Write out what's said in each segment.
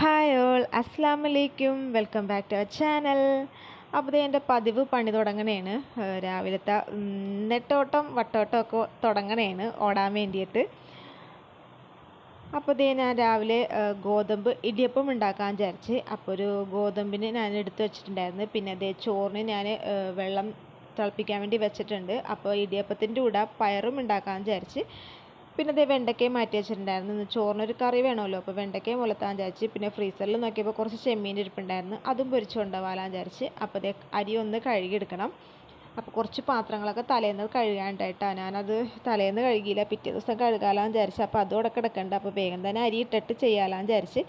Hi all അസ്സാം വലൈക്കും welcome back to our channel അപ്പോൾ എന്റെ പതിവ് പണി തുടങ്ങണേണ്. രാവിലത്തെ നെട്ടോട്ടം വട്ടോട്ടം ഒക്കെ തുടങ്ങണേണ് ഓടാൻ വേണ്ടിയിട്ട്. അപ്പോൾ ഇതേ ഞാൻ രാവിലെ ഗോതമ്പ് ഇടിയപ്പം ഉണ്ടാക്കാൻ വിചാരിച്ച് അപ്പോൾ ഒരു ഗോതമ്പിന് ഞാൻ എടുത്തു വെച്ചിട്ടുണ്ടായിരുന്നു. പിന്നെ അതേ ചോറിന് ഞാൻ വെള്ളം തിളപ്പിക്കാൻ വേണ്ടി വെച്ചിട്ടുണ്ട്. അപ്പോൾ ഇടിയപ്പത്തിന്റെ കൂടെ പയറും ഉണ്ടാക്കാൻ വിചാരിച്ച് പിന്നെ അതേ വെണ്ടയ്ക്കയും മാറ്റി വെച്ചിട്ടുണ്ടായിരുന്നു. ഇന്ന് ചോറിനൊരു കറി വേണമല്ലോ. അപ്പോൾ വെണ്ടയ്ക്കയും മുളത്താൻ വിചാരിച്ച് പിന്നെ ഫ്രീസറിൽ നോക്കിയപ്പോൾ കുറച്ച് ചെമ്മീൻ ഇരിപ്പുണ്ടായിരുന്നു. അതും പൊരിച്ച് കൊണ്ടുപോകാൻ വിചാരിച്ച് അപ്പോൾ അതേ അരി ഒന്ന് കഴുകിയെടുക്കണം. അപ്പോൾ കുറച്ച് പാത്രങ്ങളൊക്കെ തലേന്ന് കഴുകാനുണ്ടായിട്ടാണ് ഞാനത് തലേന്ന് കഴുകിയില്ല. പിറ്റേ ദിവസം കഴുകാലാന്ന് വിചാരിച്ചു അപ്പോൾ അതോടൊക്കെ കിടക്കണ്ട. അപ്പോൾ വേഗം തന്നെ അരി ഇട്ടിട്ട് ചെയ്യാലാന്ന് വിചാരിച്ച്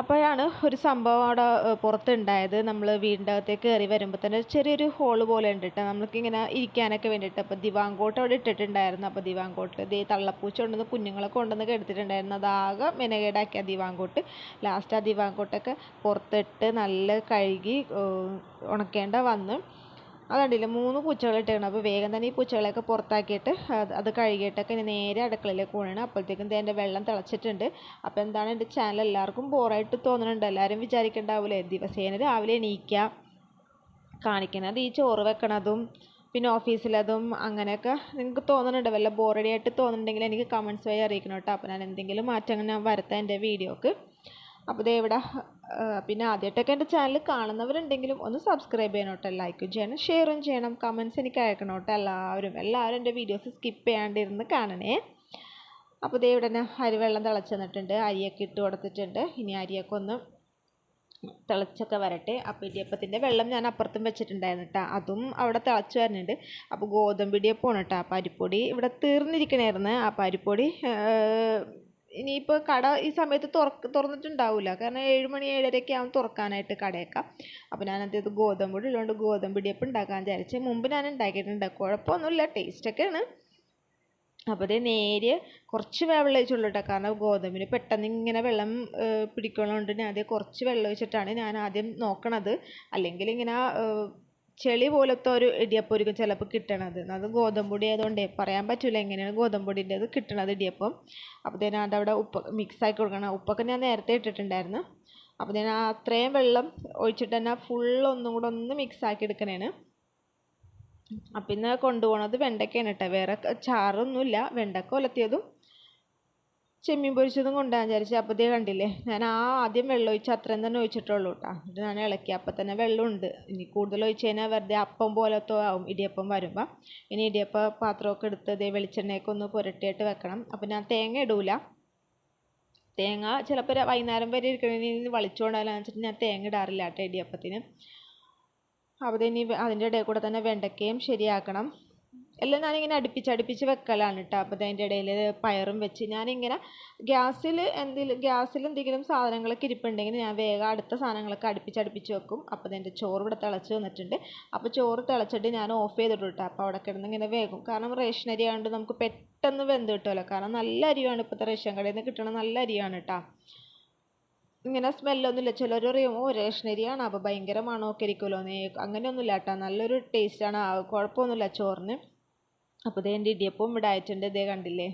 അപ്പോഴാണ് ഒരു സംഭവം അവിടെ പുറത്തുണ്ടായത്. നമ്മൾ വീടിന്റെ അകത്തേക്ക് കയറി വരുമ്പോൾ തന്നെ ചെറിയൊരു ഹോൾ പോലെ ഉണ്ട് കേട്ടോ നമ്മൾക്ക് ഇങ്ങനെ ഇരിക്കാനൊക്കെ വേണ്ടിയിട്ട് അപ്പോൾ ദിവാങ്കോട്ട് അവിടെ ഇട്ടിട്ടുണ്ടായിരുന്നു. അപ്പോൾ ദിവാങ്കോട്ട് ദേ തള്ളപ്പൂച്ച കൊണ്ടുവന്ന് കുഞ്ഞുങ്ങളെ കൊണ്ടുവന്ന് എടുത്തിട്ടുണ്ടായിരുന്നു അതാകെ മെനകേടാക്കി ആ ദിവാങ്കോട്ട്. ലാസ്റ്റ് ആ ദിവാങ്കോട്ടൊക്കെ പുറത്തിട്ട് നല്ല കഴുകി ഉണക്കേണ്ട വന്ന്. അതുണ്ടല്ലോ മൂന്ന് പൂച്ചകൾ ഇട്ടേക്കണം. അപ്പോൾ വേഗം തന്നെ ഈ പൂച്ചകളെയൊക്കെ പുറത്താക്കിയിട്ട് അത് കഴുകിയിട്ട് കഴുകിയിട്ടൊക്കെ ഇനി നേരെ അടുക്കളയിലേക്ക് പോകണം അപ്പോഴത്തേക്കും എന്റെ വെള്ളം തിളച്ചിട്ടുണ്ട്. അപ്പോൾ എന്താണ് എന്റെ ചാനൽ എല്ലാവർക്കും ബോറായിട്ട് തോന്നുന്നുണ്ട്. എല്ലാവരും വിചാരിക്കണ്ടാവില്ലേ ദിവസേന രാവിലെ എണീക്കുക കാണിക്കുന്നത് ഈ ചോറ് വെക്കണതും പിന്നെ ഓഫീസിലതും അങ്ങനെയൊക്കെ നിങ്ങൾക്ക് തോന്നുന്നുണ്ട്. വല്ല ബോറടി ആയിട്ട് തോന്നുന്നുണ്ടെങ്കിൽ എനിക്ക് കമൻസ് വഴി അറിയിക്കണം കേട്ടോ. അപ്പോൾ ഞാൻ എന്തെങ്കിലും മാറ്റങ്ങൾ ഞാൻ വരുത്താം എന്റെ വീഡിയോക്ക്. അപ്പോൾ ദേ ഇവിടെ പിന്നെ ആദ്യമായിട്ടൊക്കെ എന്റെ ചാനൽ കാണുന്നവരുണ്ടെങ്കിലും ഒന്ന് സബ്സ്ക്രൈബ് ചെയ്യണം കേട്ടോ ലൈക്കും ചെയ്യണം ഷെയറും ചെയ്യണം കമൻസ് എനിക്ക് അയക്കണം കേട്ടോ എല്ലാവരും. എല്ലാവരും എന്റെ വീഡിയോസ് സ്കിപ്പ് ചെയ്യാണ്ടിരുന്ന് കാണണേ. അപ്പോൾ ദേ ഇവിടെ അരി അരിവെള്ളം തിളച്ച് തന്നിട്ടുണ്ട് അരിയൊക്കെ ഇട്ട് കൊടുത്തിട്ടുണ്ട്. ഇനി അരിയൊക്കെ ഒന്ന് തിളച്ചൊക്കെ വരട്ടെ. അപ്പോൾ ഇടിയപ്പത്തിന്റെ വെള്ളം ഞാൻ അപ്പുറത്തും വെച്ചിട്ടുണ്ടായിരുന്നു കേട്ടോ അതും അവിടെ തിളച്ച് വരുന്നുണ്ട്. അപ്പോൾ ഗോതമ്പ് ഇടിയപ്പമാണ് കേട്ടോ അപ്പോൾ അരിപ്പൊടി ഇവിടെ തീർന്നിരിക്കണായിരുന്നു അപ്പോൾ അരിപ്പൊടി ഇനിയിപ്പോൾ കട ഈ സമയത്ത് തുറക്ക് തുറന്നിട്ടുണ്ടാവില്ല കാരണം ഏഴ് മണി ഏഴരയൊക്കെ ആവും തുറക്കാനായിട്ട് കടയൊക്കെ. അപ്പോൾ ഞാൻ അത് ഗോതമ്പ് ഉള്ളതുകൊണ്ട് ഗോതമ്പ് ഇടിയപ്പം ഉണ്ടാക്കാൻ വിചാരിച്ച് മുമ്പ് ഞാൻ ഉണ്ടാക്കിയിട്ടുണ്ട്. കുഴപ്പമൊന്നുമില്ല. ടേസ്റ്റൊക്കെയാണ് അപ്പോൾ അതേ നേരിയ കുറച്ച് വെള്ളം ഒഴിച്ചുള്ളൂ കേട്ടോ. കാരണം ഗോതമ്പിന് പെട്ടെന്ന് ഇങ്ങനെ വെള്ളം പിടിക്കണതുകൊണ്ട് ഞാൻ ആദ്യം കുറച്ച് വെള്ളം ഒഴിച്ചിട്ടാണ് ഞാൻ ആദ്യം നോക്കണത്. അല്ലെങ്കിൽ ഇങ്ങനെ ചെളി പോലത്തെ ഒരു ഇടിയപ്പമായിരിക്കും ചിലപ്പോൾ കിട്ടണത്. അത് ഗോതമ്പ് പൊടി ആയതുകൊണ്ടേ പറയാൻ പറ്റില്ല എങ്ങനെയാണ് ഗോതമ്പ് പൊടിന്റെത് കിട്ടണത് ഇടിയപ്പം. അപ്പോൾ ഞാൻ അതവിടെ ഉപ്പ് മിക്സ് ആക്കി കൊടുക്കണം. ഉപ്പൊക്കെ ഞാൻ നേരത്തെ ഇട്ടിട്ടുണ്ടായിരുന്നു. അപ്പോൾ ഞാൻ അത്രയും വെള്ളം ഒഴിച്ചിട്ട് തന്നെ ഫുൾ ഒന്നും കൂടെ ഒന്ന് മിക്സ് ആക്കി എടുക്കണേന് അപ്പം ഇന്ന് കൊണ്ടുപോകണത് വെണ്ടയ്ക്കാണ് കേട്ടോ. വേറെ ചാറൊന്നുമില്ല. വെണ്ടക്ക ഒലത്തിയതും ചെമ്മീൻ പൊരിച്ചതും കൊണ്ടുപോകാൻ വിചാരിച്ചു അപ്പോൾ ഇതേ കണ്ടില്ലേ ഞാൻ ആ ആദ്യം വെള്ളം ഒഴിച്ച് അത്രയും തന്നെ ഒഴിച്ചിട്ടുള്ളൂ കേട്ടോ എന്നിട്ട് ഞാൻ ഇളക്കി അപ്പം തന്നെ വെള്ളമുണ്ട്. ഇനി കൂടുതൽ ഒഴിച്ച് കഴിഞ്ഞാൽ വെറുതെ അപ്പം പോലത്തെ ആവും ഇടിയപ്പം വരുമ്പോൾ ഇനി ഇടിയപ്പം പാത്രമൊക്കെ എടുത്ത് ഇതേ വെളിച്ചെണ്ണയൊക്കെ ഒന്ന് പുരട്ടിയിട്ട് വെക്കണം. അപ്പം ഞാൻ തേങ്ങ ഇടൂല. തേങ്ങ ചിലപ്പോൾ വൈകുന്നേരം വരെ ഇരിക്കണമെങ്കിൽ വളിച്ചുകൊണ്ടാലാന്ന് വെച്ചിട്ട് ഞാൻ തേങ്ങ ഇടാറില്ല കേട്ടോ ഇടിയപ്പത്തിന്. അവിടെ ഇനി അതിന്റെ ഇടയിൽ കൂടെ തന്നെ വെണ്ടയ്ക്കയും ശരിയാക്കണം. എല്ലാം ഞാനിങ്ങനെ അടുപ്പിച്ച് അടുപ്പിച്ച് വെക്കലാണ് കേട്ടോ അപ്പോൾ അതിന്റെ ഇടയിൽ പയറും വെച്ച് ഞാനിങ്ങനെ ഗ്യാസിൽ എന്തെങ്കിലും ഗ്യാസിൽ എന്തെങ്കിലും സാധനങ്ങളൊക്കെ ഇരിപ്പുണ്ടെങ്കിൽ ഞാൻ വേഗം അടുത്ത സാധനങ്ങളൊക്കെ അടുപ്പിച്ച് അടുപ്പിച്ച് വെക്കും. അപ്പോൾ അതിന്റെ ചോറ് ഇവിടെ തിളച്ച് വന്നിട്ടുണ്ട്. അപ്പോൾ ചോറ് തിളച്ചിട്ട് ഞാൻ ഓഫ് ചെയ്തിട്ടു കേട്ടോ അപ്പോൾ അവിടെ കിടന്ന് ഇങ്ങനെ വേഗം കാരണം റേഷൻ അരി ആയതുകൊണ്ട് നമുക്ക് പെട്ടെന്ന് വെന്ത് കിട്ടുമല്ലോ കാരണം നല്ല അരിയാണ് ഇപ്പോഴത്തെ റേഷൻ കടയിൽ നിന്ന് കിട്ടണ നല്ല അരിയാണ് കേട്ടോ ഇങ്ങനെ സ്മെല്ലൊന്നുമില്ല ചിലർ പറയും ഓ റേഷനരിയാണ്? അപ്പോൾ ഭയങ്കര മണമൊക്കെ ഇരിക്കുമല്ലോ നീ അങ്ങനെയൊന്നുമില്ല കേട്ടോ നല്ലൊരു ടേസ്റ്റാണ്. കുഴപ്പമൊന്നുമില്ല ചോറിന്. അപ്പോൾ ഇതേ എന്റെ ഇടിയപ്പം ഇവിടെ ആയിട്ടുണ്ട്. ഇതേ കണ്ടില്ലേ?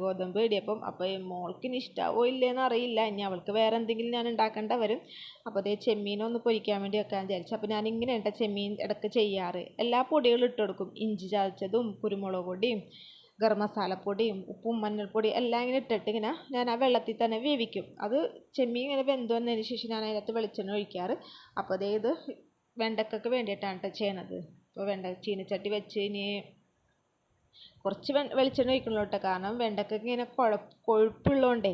ഗോതമ്പ് ഇടിയപ്പം. അപ്പോൾ മോൾക്ക് ഇനി ഇഷ്ടാവോ ഇല്ലേന്ന് അറിയില്ല. ഇനി അവൾക്ക് വേറെ എന്തെങ്കിലും ഞാൻ ഉണ്ടാക്കേണ്ട വരും. അപ്പോൾ അതേ ചെമ്മീനൊന്ന് പൊരിക്കാൻ വേണ്ടി വെക്കാൻ വിചാരിച്ചു. അപ്പോൾ ഞാൻ ഇങ്ങനെ കേട്ടോ ചെമ്മീൻ ഇടയ്ക്ക് ചെയ്യാറ്. എല്ലാ പൊടികളും ഇട്ട് കൊടുക്കും. ഇഞ്ചി ചതച്ചതും കുരുമുളക് പൊടിയും ഗരം മസാലപ്പൊടിയും ഉപ്പും മഞ്ഞൾപ്പൊടി എല്ലാം ഇങ്ങനെ ഇട്ടിട്ട് ഇങ്ങനെ ഞാൻ ആ വെള്ളത്തിൽ തന്നെ വേവിക്കും. അത് ചെമ്മീൻ ഇങ്ങനെ വെന്ത് വന്നതിന് ശേഷം ഞാൻ അതിനകത്ത് വെളിച്ചെണ്ണ ഒഴിക്കാറ്. അപ്പോൾ അതേ ഇത് വെണ്ടക്കൊക്കെ വേണ്ടിയിട്ടാണ് കേട്ടോ ചെയ്യണത്. അപ്പോൾ വെണ്ട ചീനച്ചട്ടി വെച്ച് ഇനി കുറച്ച് വെ വെളിച്ചെണ്ണ ഒഴിക്കണല്ലോ കേട്ടോ. കാരണം വെണ്ടക്കൊക്കെ ഇങ്ങനെ കുഴ കൊഴുപ്പുള്ളതുകൊണ്ടേ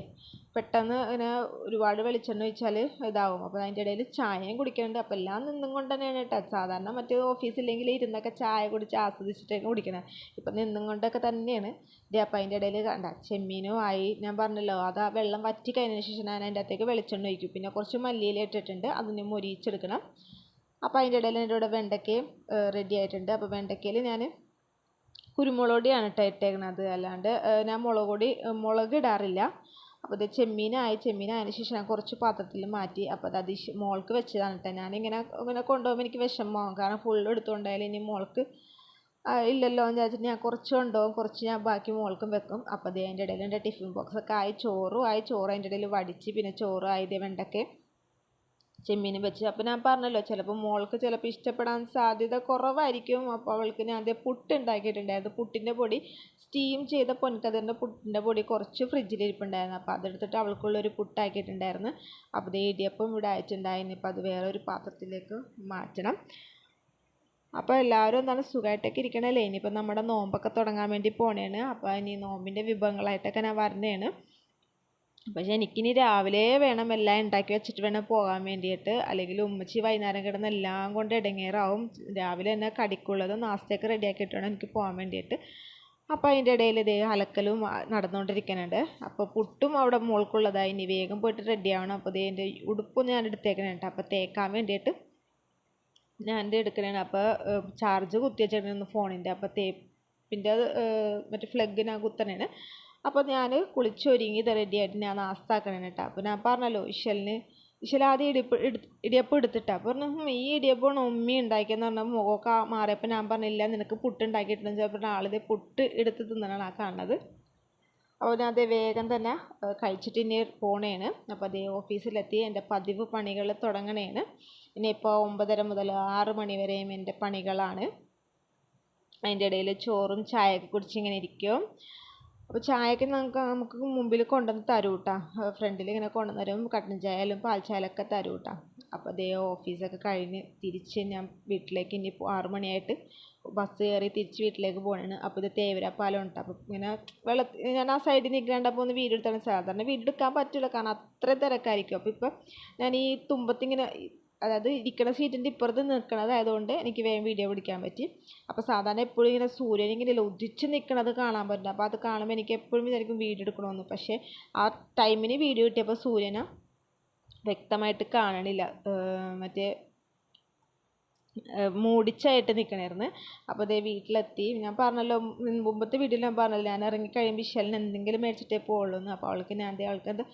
പെട്ടെന്ന് ഇങ്ങനെ ഒരുപാട് വെളിച്ചെണ്ണ ഒഴിച്ചാൽ ഇതാവും. അപ്പോൾ അതിന്റെ ഇടയിൽ ചായയും കുടിക്കുന്നുണ്ട് അപ്പോൾ എല്ലാം നിന്നും കൊണ്ട് തന്നെയാണ് കേട്ടോ. സാധാരണ മറ്റേ ഓഫീസില്ലെങ്കിൽ ഇരുന്നൊക്കെ ചായ കുടിച്ച് ആസ്വദിച്ചിട്ടൊക്കെ കുടിക്കണം. ഇപ്പം നിന്നും കൊണ്ടൊക്കെ തന്നെയാണ്. ഇതേ അപ്പം അതിന്റെ ഇടയിൽ കണ്ട ചെമ്മീനും ആയി. ഞാൻ പറഞ്ഞല്ലോ അത് ആ വെള്ളം വറ്റി കഴിഞ്ഞതിന് ശേഷം ഞാൻ അതിന്റെ അകത്തേക്ക് വെളിച്ചെണ്ണ ഒഴിക്കും. പിന്നെ കുറച്ച് മല്ലിയില ഇട്ടിട്ടുണ്ട്. അതിന് മൊരിയിച്ചെടുക്കണം. അപ്പോൾ അതിന്റെ ഇടയിൽ എന്റെ ഇവിടെ വെണ്ടയ്ക്കയും റെഡി ആയിട്ടുണ്ട്. അപ്പോൾ വെണ്ടയ്ക്കയിൽ ഞാൻ കുരുമുളക് പൊടിയാണ് കേട്ടോ ഇട്ടേക്കണത്. അല്ലാണ്ട് ഞാൻ മുളക് പൊടി മുളക് ഇടാറില്ല അപ്പോൾ ഇത് ചെമ്മീനായി ചെമ്മീനായതിന് ശേഷം ഞാൻ കുറച്ച് പാത്രത്തിൽ മാറ്റി അപ്പോൾ അത് മോൾക്ക് വെച്ചതാണ് കേട്ടോ ഞാനിങ്ങനെ ഇങ്ങനെ കൊണ്ടുപോകുമ്പോൾ എനിക്ക് വിഷമമാകും കാരണം ഫുള്ള് എടുത്തുകൊണ്ടായാലും ഇനി മോൾക്ക് ഇല്ലല്ലോ എന്ന് വിചാരിച്ചിട്ട് ഞാൻ കുറച്ച് കൊണ്ടുപോകും. കുറച്ച് ഞാൻ ബാക്കി മോൾക്കും വെക്കും. അപ്പോൾ ദേ അതിന്റെ ഇടയിൽ എന്റെ ടിഫിൻ ബോക്സൊക്കെ ആയി ചോറും ആയി. ചോറ് അതിന്റെ ഇടയിൽ വടിച്ച് പിന്നെ ചോറ് ആയി ദേ വെണ്ടയ്ക്ക് ചെമ്മീനും വെച്ച്. അപ്പോൾ ഞാൻ പറഞ്ഞല്ലോ ചിലപ്പോൾ മോൾക്ക് ചിലപ്പോൾ ഇഷ്ടപ്പെടാൻ സാധ്യത കുറവായിരിക്കും. അപ്പോൾ അവൾക്ക് ഞാൻ അതേ പുട്ട് ഉണ്ടാക്കിയിട്ടുണ്ടായിരുന്നു പുട്ടിന്റെ പൊടി സ്റ്റീം ചെയ്ത പൊൻകതിറിന്റെ പുട്ടിന്റെ പൊടി കുറച്ച് ഫ്രിഡ്ജിൽ ഇരിപ്പുണ്ടായിരുന്നു. അപ്പോൾ അതെടുത്തിട്ട് അവൾക്കുള്ളൊരു പുട്ടാക്കിയിട്ടുണ്ടായിരുന്നു. അപ്പോൾ ദേ ഇടിയപ്പം ഇവിടെ അയച്ചിട്ടുണ്ടായിരുന്നു. ഇപ്പോൾ അത് വേറെ ഒരു പാത്രത്തിലേക്ക് മാറ്റണം. അപ്പോൾ എല്ലാവരും എന്താണ് സുഖമായിട്ടൊക്കെ ഇരിക്കണല്ലേ? ഇനിയിപ്പോൾ നമ്മുടെ നോമ്പൊക്കെ തുടങ്ങാൻ വേണ്ടി പോണേണ്. അപ്പോൾ ഇനി നോമ്പിന്റെ വിഭവങ്ങളായിട്ടൊക്കെ ഞാൻ വരുന്നതാണ് പക്ഷേ എനിക്കിനി രാവിലെ വേണം എല്ലാം ഉണ്ടാക്കി വെച്ചിട്ട് വേണം പോകാൻ വേണ്ടിയിട്ട്. അല്ലെങ്കിൽ ഉമ്മച്ചി വൈകുന്നേരം കിടന്ന് എല്ലാം കൊണ്ട് ഇടങ്ങേറാവും. രാവിലെ തന്നെ കടിക്കുള്ളതും നാസ്തയൊക്കെ റെഡിയാക്കിയിട്ട് വേണം എനിക്ക് പോകാൻ വേണ്ടിയിട്ട്. അപ്പോൾ അതിന്റെ ഇടയിൽ ഇതേ അലക്കലും നടന്നുകൊണ്ടിരിക്കുന്നുണ്ട് അപ്പോൾ പുട്ടും അവിടെ മോൾക്കുള്ളതായി ഇനി വേഗം പോയിട്ട് റെഡി ആവണം. അപ്പോൾ ഇതേ എന്റെ ഉടുപ്പും ഞാൻ എടുത്തേക്കണുണ്ട്. അപ്പോൾ തേക്കാൻ വേണ്ടിയിട്ട് ഞാൻ എന്റെ എടുക്കണേണ് അപ്പോൾ ചാർജ് കുത്തി വെച്ചിട്ടുണ്ട് ഫോണിന്റെ അപ്പോൾ തേപ്പിന്റെ മറ്റേ ഫ്ലഗ് ഞാൻ കുത്തണേണ്. അപ്പോൾ ഞാൻ കുളിച്ചൊരുങ്ങി റെഡിയായിട്ട് ഞാൻ നാസ്താക്കണം കേട്ടോ അപ്പോൾ ഞാൻ പറഞ്ഞല്ലോ ഇഷലിന് ഇഷൽ ആദ്യം ഇടിപ്പ് ഇടിയപ്പം എടുത്തിട്ടാ. പറഞ്ഞു "ഉം, ഈ ഇടിയപ്പമാണ് ഉമ്മി ഉണ്ടാക്കിയെന്ന് പറഞ്ഞാൽ മുഖമൊക്കെ മാറിയപ്പോൾ ഞാൻ പറഞ്ഞില്ല നിനക്ക് പുട്ട് ഉണ്ടാക്കിയിട്ടുണ്ടെന്ന് ചിലപ്പോൾ ആളിത് പുട്ട് എടുത്ത് തിന്നണതാണ് ആ കാണുന്നത്. അപ്പോൾ ഞാൻ അതേ വേഗം തന്നെ കഴിച്ചിട്ട് ഇനി പോണേണ്. അപ്പോൾ അതേ ഓഫീസിലെത്തി എന്റെ പതിവ് പണികൾ തുടങ്ങണേണ്. ഇനിയിപ്പോൾ ഒമ്പതര മുതൽ ആറ് മണി വരെയും എന്റെ പണികളാണ്. അതിന്റെ ഇടയിൽ ചോറും ചായയൊക്കെ കുടിച്ച് ഇങ്ങനെ ഇരിക്കും. അപ്പോൾ ചായയൊക്കെ നമുക്ക് നമുക്ക് മുമ്പിൽ കൊണ്ടുവന്ന് തരും കേട്ടോ ഫ്രണ്ടിൽ ഇങ്ങനെ കൊണ്ടുവന്ന് തരും. കട്ടൻ ചായ ആയാലും പാൽ ചായലൊക്കെ തരും കേട്ടോ അപ്പോൾ അതേ ഓഫീസൊക്കെ കഴിഞ്ഞ് തിരിച്ച് ഞാൻ വീട്ടിലേക്ക് ഇനി ആറ് മണിയായിട്ട് ബസ് കയറി തിരിച്ച് വീട്ടിലേക്ക് പോകണാണ് അപ്പോൾ ഇത് തേവരപ്പാലം ഉണ്ട് അപ്പോൾ ഇങ്ങനെ വെള്ളത്തിൽ ഞാൻ ആ സൈഡിൽ നിൽക്കണ്ടപ്പോൾ ഒന്ന് വീഡിയോ എടുത്താണ് സാധാരണ വീഡിയോ എടുക്കാൻ പറ്റില്ല കാരണം അത്രയും തിരക്കായിരിക്കും. അപ്പോൾ ഇപ്പം ഞാൻ ഈ തുമ്പത്തിങ്ങനെ അതായത് ഇരിക്കുന്ന സീറ്റിന്റെ ഇപ്പുറത്ത് നിൽക്കണതായതുകൊണ്ട് എനിക്ക് വേഗം വീഡിയോ പിടിക്കാൻ പറ്റി. അപ്പോൾ സാധാരണ എപ്പോഴും ഇങ്ങനെ സൂര്യൻ ഇങ്ങനെ ഉദിച്ച് നിൽക്കണത് കാണാൻ പറ്റില്ല. അപ്പോൾ അത് കാണുമ്പോൾ എനിക്ക് എപ്പോഴും വിചാരിക്കും വീഡിയോ എടുക്കണമെന്ന് പക്ഷേ ആ ടൈമിന് വീഡിയോ കിട്ടിയപ്പോൾ സൂര്യനെ വ്യക്തമായിട്ട് കാണണില്ല. മറ്റേ മൂടിച്ചായിട്ട് നിൽക്കണായിരുന്നു അപ്പോൾ അതേ വീട്ടിലെത്തി. ഞാൻ പറഞ്ഞല്ലോ മുമ്പത്തെ വീട്ടിൽ ഞാൻ പറഞ്ഞല്ലോ ഞാൻ ഇറങ്ങി കഴിയുമ്പോൾ ഇഷലിന് എന്തെങ്കിലും മേടിച്ചിട്ടേ പോകുള്ളൂ എന്ന് അപ്പോൾ അവൾക്ക് ഞാൻ അവൾക്ക് എന്ത്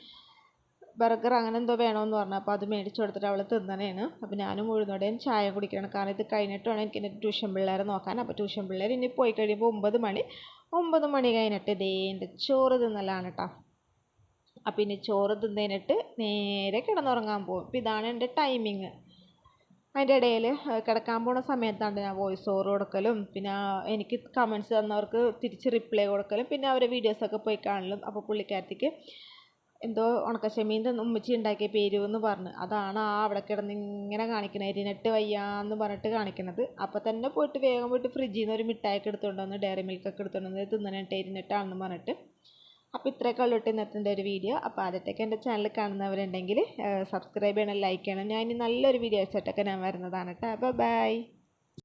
ബർഗർ അങ്ങനെ എന്തോ വേണമെന്ന് പറഞ്ഞു. അപ്പോൾ അത് മേടിച്ചു കൊടുത്തിട്ട് അവൾ തിന്നണേന് അപ്പോൾ ഞാനും ഉഴുന്നോടെയും ചായ കുടിക്കണം. കാരണം ഇത് കഴിഞ്ഞിട്ട് വേണം എനിക്ക് എന്റെ ട്യൂഷൻ പിള്ളേരെ നോക്കാൻ. അപ്പോൾ ട്യൂഷൻ പിള്ളേർ ഇനി പോയി കഴിയുമ്പോൾ ഒമ്പത് മണി. ഒമ്പത് മണി കഴിഞ്ഞിട്ട് ഇതേ എന്റെ ചോറ് തിന്നലാണ് കേട്ടോ അപ്പം ഇനി ചോറ് തിന്നതിനിട്ട് നേരെ കിടന്നുറങ്ങാൻ പോകും അപ്പോൾ ഇതാണ് എന്റെ ടൈമിങ് അതിന്റെ ഇടയിൽ കിടക്കാൻ പോണ സമയത്താണ് ഞാൻ വോയിസ് ഓവർ കൊടുക്കലും. പിന്നെ എനിക്ക് കമൻസ് തന്നവർക്ക് തിരിച്ച് റിപ്ലൈ കൊടുക്കലും. പിന്നെ അവരെ വീഡിയോസൊക്കെ പോയി കാണലും. അപ്പോൾ പുള്ളിക്കാരത്തിക്ക് എന്തോ ഉണക്കച്ചെമ്മീൻ തന്ന് ഉമ്മച്ചി ഉണ്ടാക്കിയ എന്ന് പറഞ്ഞു. അതാണ് ആ അവിടെ കിടന്ന് ഇങ്ങനെ കാണിക്കുന്നത് എരിനെട്ട് വയ്യാന്ന് പറഞ്ഞിട്ട് കാണിക്കണത്. അപ്പോൾ തന്നെ പോയിട്ട് വേഗം പോയിട്ട് ഫ്രിഡ്ജിൽ നിന്ന് ഒരു മിഠായിക്ക് എടുത്തുകൊണ്ട് വന്ന് ഡയറി മിൽക്കൊക്കെ എടുത്തുകൊണ്ട് വന്ന് തിന്നണിട്ട് എരിനെട്ടാണെന്ന് പറഞ്ഞിട്ട്. അപ്പോൾ ഇത്രയൊക്കെ ഉള്ളിട്ട് ഇന്നത്തെ ഒരു വീഡിയോ അപ്പോൾ ആദ്യത്തേക്ക് എന്റെ ചാനൽ കാണുന്നവരുണ്ടെങ്കിൽ സബ്സ്ക്രൈബ് ചെയ്യണം ലൈക്ക് ചെയ്യണം. ഞാൻ ഇനി നല്ലൊരു വീഡിയോ വെച്ചിട്ടൊക്കെ ഞാൻ വരുന്നതാണ് കേട്ടോ. ബൈ